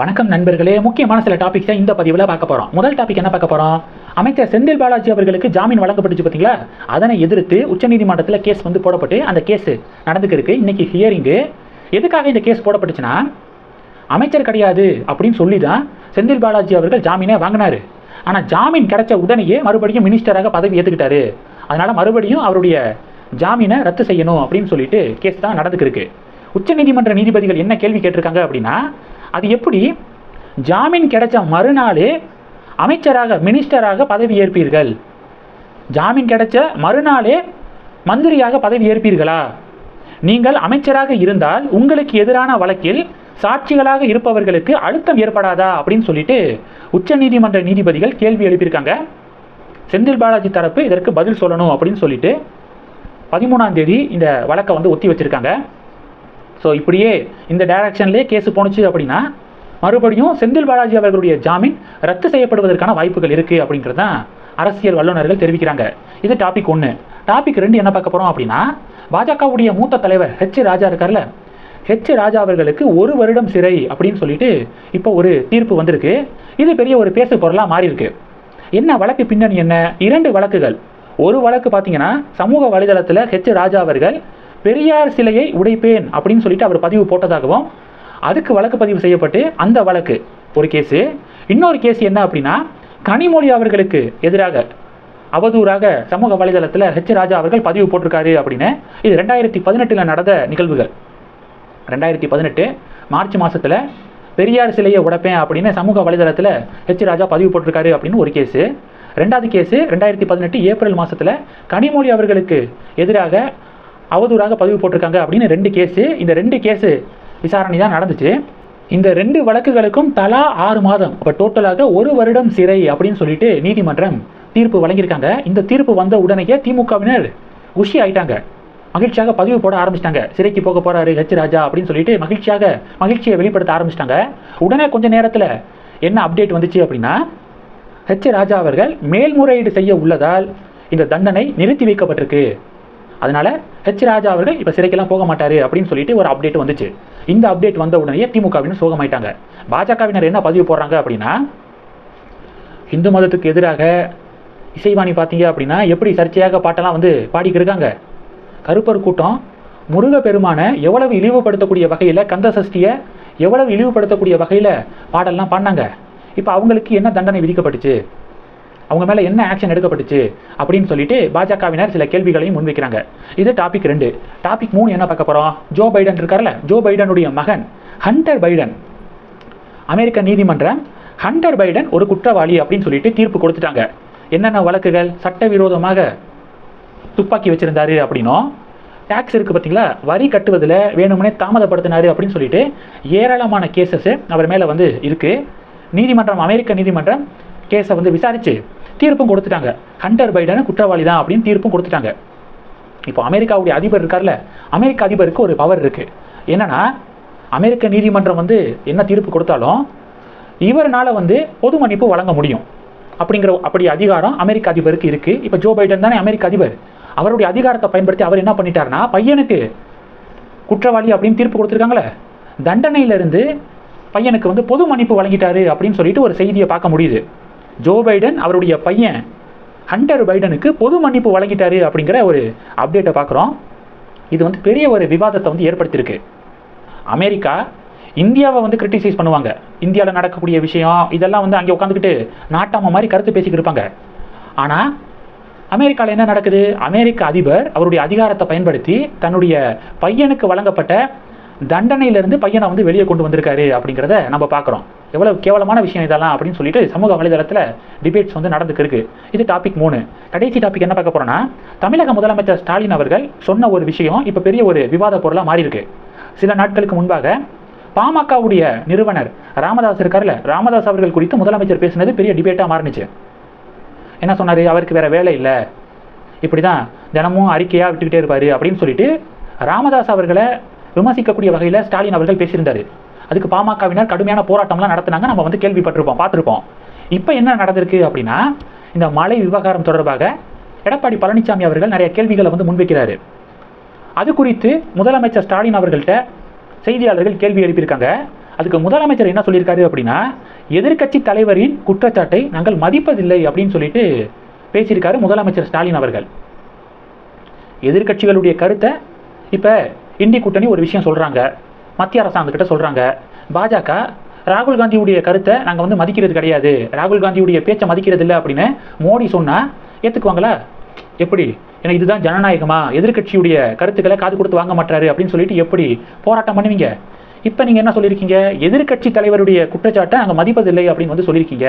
வணக்கம் நண்பர்களே. முக்கியமான சில டாபிக்ஸை இந்த பதிவில் பார்க்க போகிறோம் முதல் டாபிக் என்ன பார்க்க போகிறோம் அமைச்சர் செந்தில் பாலாஜி அவர்களுக்கு ஜாமீன் வழங்கப்பட்டுச்சு பார்த்தீங்களா? அதனை எதிர்த்து உச்சநீதிமன்றத்தில் கேஸ் வந்து போடப்பட்டு அந்த கேஸ் நடந்துக்கிருக்கு. இன்னைக்கு ஹியரிங்கு எதுக்காக இந்த கேஸ் போடப்பட்டுச்சுன்னா அமைச்சர் கிடையாது அப்படின்னு சொல்லி தான் செந்தில் பாலாஜி அவர்கள் ஜாமீனே வாங்கினாரு. ஆனால் ஜாமீன் கிடைச்ச உடனேயே மறுபடியும் மினிஸ்டராக பதவி ஏற்றுக்கிட்டாரு அதனால மறுபடியும் அவருடைய ஜாமீனை ரத்து செய்யணும் அப்படின்னு சொல்லிட்டு கேஸ் தான் நடந்துக்கிருக்கு. உச்சநீதிமன்ற நீதிபதிகள் என்ன கேள்வி கேட்டிருக்காங்க அப்படின்னா அது எப்படி? ஜாமீன் கிடைச்ச மறுநாளே அமைச்சராக மினிஸ்டராக பதவி ஏற்பீர்கள். ஜாமீன் கிடைச்ச மறுநாளே மந்திரியாக பதவி ஏற்பீர்களா? நீங்கள் அமைச்சராக இருந்தால் உங்களுக்கு எதிரான வழக்கில் சாட்சிகளாக இருப்பவர்களுக்கு அழுத்தம் ஏற்படாதா? அப்படின்னு சொல்லிட்டு உச்சநீதிமன்ற நீதிபதிகள் கேள்வி எழுப்பியிருக்காங்க. செந்தில் பாலாஜி தரப்பு இதற்கு பதில் சொல்லணும் அப்படின்னு சொல்லிட்டு பதிமூணாம் தேதி இந்த வழக்கை வந்து ஒத்தி வச்சிருக்காங்க. ஸோ இப்படியே இந்த டைரக்ஷன்லேயே கேஸ் போணுச்சு அப்படின்னா மறுபடியும் செந்தில் பாலாஜி அவர்களுடைய ஜாமீன் ரத்து செய்யப்படுவதற்கான வாய்ப்புகள் இருக்குது அப்படிங்கிறது தான் அரசியல் வல்லுநர்கள் தெரிவிக்கிறாங்க. இது டாபிக் ஒன்று டாபிக் ரெண்டு என்ன பார்க்க போகிறோம் அப்படின்னா பாஜகவுடைய மூத்த தலைவர் ஹெச் ராஜா இருக்கார்ல. ஹெச் ராஜா அவர்களுக்கு ஒரு வருடம் சிறை அப்படின்னு சொல்லிட்டு இப்போ ஒரு தீர்ப்பு வந்திருக்கு. இது பெரிய ஒரு பேசு பொருளாக மாறியிருக்கு என்ன வழக்கு பின்னணி என்ன? இரண்டு வழக்குகள். ஒரு வழக்கு பார்த்தீங்கன்னா சமூக வலைதளத்தில் ஹெச் ராஜா அவர்கள் பெரியார் சிலையை உடைப்பேன் அப்படின்னு சொல்லிட்டு அவர் பதிவு போட்டதாகவும் அதுக்கு வழக்கு பதிவு செய்யப்பட்டு அந்த வழக்கு ஒரு கேஸு இன்னொரு கேஸ் என்ன அப்படின்னா கனிமொழி அவர்களுக்கு எதிராக அவதூறாக சமூக வலைதளத்தில் ஹெச் ராஜா அவர்கள் பதிவு போட்டிருக்காரு அப்படின்னு இது ரெண்டாயிரத்தி பதினெட்டில் நடந்த நிகழ்வுகள். ரெண்டாயிரத்தி பதினெட்டு மார்ச் மாதத்தில் பெரியார் சிலையை உடைப்பேன் அப்படின்னு சமூக வலைதளத்தில் ஹெச் ராஜா பதிவு போட்டிருக்காரு அப்படின்னு ஒரு கேஸு ரெண்டாவது கேஸு ரெண்டாயிரத்தி பதினெட்டு ஏப்ரல் மாதத்தில் கனிமொழி அவர்களுக்கு எதிராக அவதூறாக பதிவு போட்டிருக்காங்க அப்படின்னு ரெண்டு கேஸு. இந்த ரெண்டு கேஸு விசாரணை தான் நடந்துச்சு. இந்த ரெண்டு வழக்குகளுக்கும் தலா ஆறு மாதம். அப்போ டோட்டலாக ஒரு வருடம் சிறை அப்படின்னு சொல்லிட்டு நீதிமன்றம் தீர்ப்பு வழங்கியிருக்காங்க. இந்த தீர்ப்பு வந்த உடனேயே திமுகவினர் உஷி ஆயிட்டாங்க. மகிழ்ச்சியாக பதிவு போட ஆரம்பிச்சிட்டாங்க. சிறைக்கு போக போறாரு ஹெச் ராஜா அப்படின்னு சொல்லிட்டு மகிழ்ச்சியாக மகிழ்ச்சியை வெளிப்படுத்த ஆரம்பிச்சிட்டாங்க. உடனே கொஞ்ச நேரத்தில் என்ன அப்டேட் வந்துச்சு அப்படின்னா ஹெச் ராஜா அவர்கள் மேல்முறையீடு செய்ய உள்ளதால் இந்த தண்டனை நிறுத்தி வைக்கப்பட்டிருக்கு. அதனால ஹெச் ராஜா அவர்கள் இப்போ சிறைக்கெல்லாம் போக மாட்டார் அப்படின்னு சொல்லிட்டு ஒரு அப்டேட் வந்துச்சு. இந்த அப்டேட் வந்த உடனே திமுகவினர் சோகமாயிட்டாங்க. பாஜகவினர் என்ன பதிவு போடுறாங்க அப்படின்னா இந்து மதத்துக்கு எதிராக இசைவாணி பார்த்தீங்க அப்படின்னா எப்படி சர்ச்சையாக பாட்டெல்லாம் வந்து பாடிக்கிட்டு இருக்காங்க. கருப்பர் கூட்டம் முருக பெருமானை எவ்வளவு இழிவுபடுத்தக்கூடிய வகையில் கந்த சஷ்டியை எவ்வளவு இழிவுபடுத்தக்கூடிய வகையில் பாடல்லாம் பாடினாங்க. இப்போ அவங்களுக்கு என்ன தண்டனை விதிக்கப்பட்டுச்சு? அவங்க மேலே என்ன ஆக்ஷன் எடுக்கப்பட்டுச்சு அப்படின்னு சொல்லிட்டு பாஜகவினர் சில கேள்விகளையும் முன்வைக்கிறாங்க. இது டாபிக் ரெண்டு. டாபிக் மூணு என்ன பார்க்க போகிறோம் ஜோ பைடன் இருக்கார்ல? ஜோ பைடனுடைய மகன் ஹண்டர் பைடன் அமெரிக்க நீதிமன்றம் ஹண்டர் பைடன் ஒரு குற்றவாளி அப்படின்னு சொல்லிட்டு தீர்ப்பு கொடுத்துட்டாங்க. என்னென்ன வழக்குகள்? சட்டவிரோதமாக துப்பாக்கி வச்சுருந்தாரு அப்படின்னும் டேக்ஸ் இருக்குது பார்த்தீங்களா? வரி கட்டுவதில் வேணும்னே தாமதப்படுத்தினாரு அப்படின்னு சொல்லிட்டு ஏராளமான கேசஸ் அவர் மேலே வந்து இருக்குது நீதிமன்றம் அமெரிக்க நீதிமன்றம் கேஸை வந்து விசாரித்து தீர்ப்பும் கொடுத்துட்டாங்க. ஹண்டர் பைடனை குற்றவாளி தான் அப்படின்னு தீர்ப்பும் கொடுத்துட்டாங்க. இப்போ அமெரிக்காவுடைய அதிபர் இருக்கார்ல அமெரிக்க அதிபருக்கு ஒரு பவர் இருக்குது என்னன்னா அமெரிக்க நீதிமன்றம் வந்து என்ன தீர்ப்பு கொடுத்தாலும் இவரனால் வந்து பொது மன்னிப்பு வழங்க முடியும். அப்படிங்கிற அப்படி அதிகாரம் அமெரிக்க அதிபருக்கு இருக்குது இப்போ ஜோ பைடன் தானே அமெரிக்க அதிபர். அவருடைய அதிகாரத்தை பயன்படுத்தி அவர் என்ன பண்ணிட்டாருன்னா பையனுக்கு குற்றவாளி அப்படின்னு தீர்ப்பு கொடுத்துருக்காங்களே தண்டனையிலிருந்து பையனுக்கு வந்து பொது மன்னிப்பு வழங்கிட்டாரு அப்படின்னு சொல்லிட்டு ஒரு செய்தியை பார்க்க முடியுது. ஜோ பைடன் அவருடைய பையன் ஹண்டர் பைடனுக்கு பொது மன்னிப்பு வழங்கிட்டாரு அப்படிங்கிற ஒரு அப்டேட்டை பார்க்குறோம். இது வந்து பெரிய ஒரு விவாதத்தை வந்து ஏற்படுத்தியிருக்கு. அமெரிக்கா இந்தியாவை வந்து கிரிட்டிசைஸ் பண்ணுவாங்க. இந்தியாவில் நடக்கக்கூடிய விஷயம் இதெல்லாம் வந்து அங்கே உட்காந்துக்கிட்டு நாட்டாம மாதிரி கருத்து பேசிக்கிட்டு இருப்பாங்க. ஆனால் அமெரிக்காவில் என்ன நடக்குது? அமெரிக்க அதிபர் அவருடைய அதிகாரத்தை பயன்படுத்தி தன்னுடைய பையனுக்கு வழங்கப்பட்ட தண்டனையிலிருந்து பையனை வந்து வெளியே கொண்டு வந்திருக்காரு அப்படிங்கிறத நம்ம பார்க்குறோம். எவ்வளவு கேவலமான விஷயம் இதெல்லாம் அப்படின்னு சொல்லிட்டு சமூக வலைதளத்தில் டிபேட்ஸ் வந்து நடந்துக்கு இருக்கு இது டாபிக் மூணு. கடைசி டாபிக் என்ன பார்க்க போறோம்னா தமிழக முதலமைச்சர் ஸ்டாலின் அவர்கள் சொன்ன ஒரு விஷயம் இப்போ பெரிய ஒரு விவாத பொருளாக மாறி இருக்கு சில நாட்களுக்கு முன்பாக பாமகவுடைய நிறுவனர் ராமதாஸ் இருக்கார்ல ராமதாஸ் அவர்கள் குறித்து முதலமைச்சர் பேசினது பெரிய டிபேட்டாக மாறினுச்சு. என்ன சொன்னார்? அவருக்கு வேற வேலை இல்லை. இப்படி தான் தினமும் அறிக்கையாக விட்டுக்கிட்டே இருப்பார் அப்படின்னு சொல்லிட்டு ராமதாஸ் அவர்களை விமர்சிக்கக்கூடிய வகையில் ஸ்டாலின் அவர்கள் பேசியிருந்தார். அதுக்கு பாமகவினர் கடுமையான போராட்டம்லாம் நடத்தினாங்க. நம்ம வந்து கேள்விப்பட்டிருப்போம் பார்த்துருப்போம். இப்போ என்ன நடந்திருக்கு அப்படின்னா இந்த மலை விவகாரம் தொடர்பாக எடப்பாடி பழனிசாமி அவர்கள் நிறைய கேள்விகளை வந்து முன்வைக்கிறாரு. அது குறித்து முதலமைச்சர் ஸ்டாலின் அவர்கள்ட்ட செய்தியாளர்கள் கேள்வி எழுப்பியிருக்காங்க. அதுக்கு முதலமைச்சர் என்ன சொல்லியிருக்காரு அப்படின்னா எதிர்க்கட்சி தலைவரின் குற்றச்சாட்டை நாங்கள் மதிப்பதில்லை அப்படின்னு சொல்லிட்டு பேசியிருக்காரு முதலமைச்சர் ஸ்டாலின் அவர்கள். எதிர்க்கட்சிகளுடைய கருத்தை இப்போ இந்தி கூட்டணி ஒரு விஷயம் சொல்கிறாங்க மத்திய அரசாங்கக்கிட்ட சொல்கிறாங்க பாஜக ராகுல் காந்தியுடைய கருத்தை நாங்கள் வந்து மதிக்கிறது கிடையாது. ராகுல் காந்தியுடைய பேச்சை மதிக்கிறது இல்லை அப்படின்னு மோடி சொன்னால் ஏற்றுக்குவாங்களா எப்படி? ஏன்னா இதுதான் ஜனநாயகமா? எதிர்க்கட்சியுடைய கருத்துக்களை காது கொடுத்து வாங்க மாட்டாரு அப்படின்னு சொல்லிட்டு எப்படி போராட்டம் பண்ணுவீங்க? இப்போ நீங்கள் என்ன சொல்லியிருக்கீங்க? எதிர்க்கட்சி தலைவருடைய குற்றச்சாட்டை நாங்கள் மதிப்பதில்லை அப்படின்னு வந்து சொல்லியிருக்கீங்க.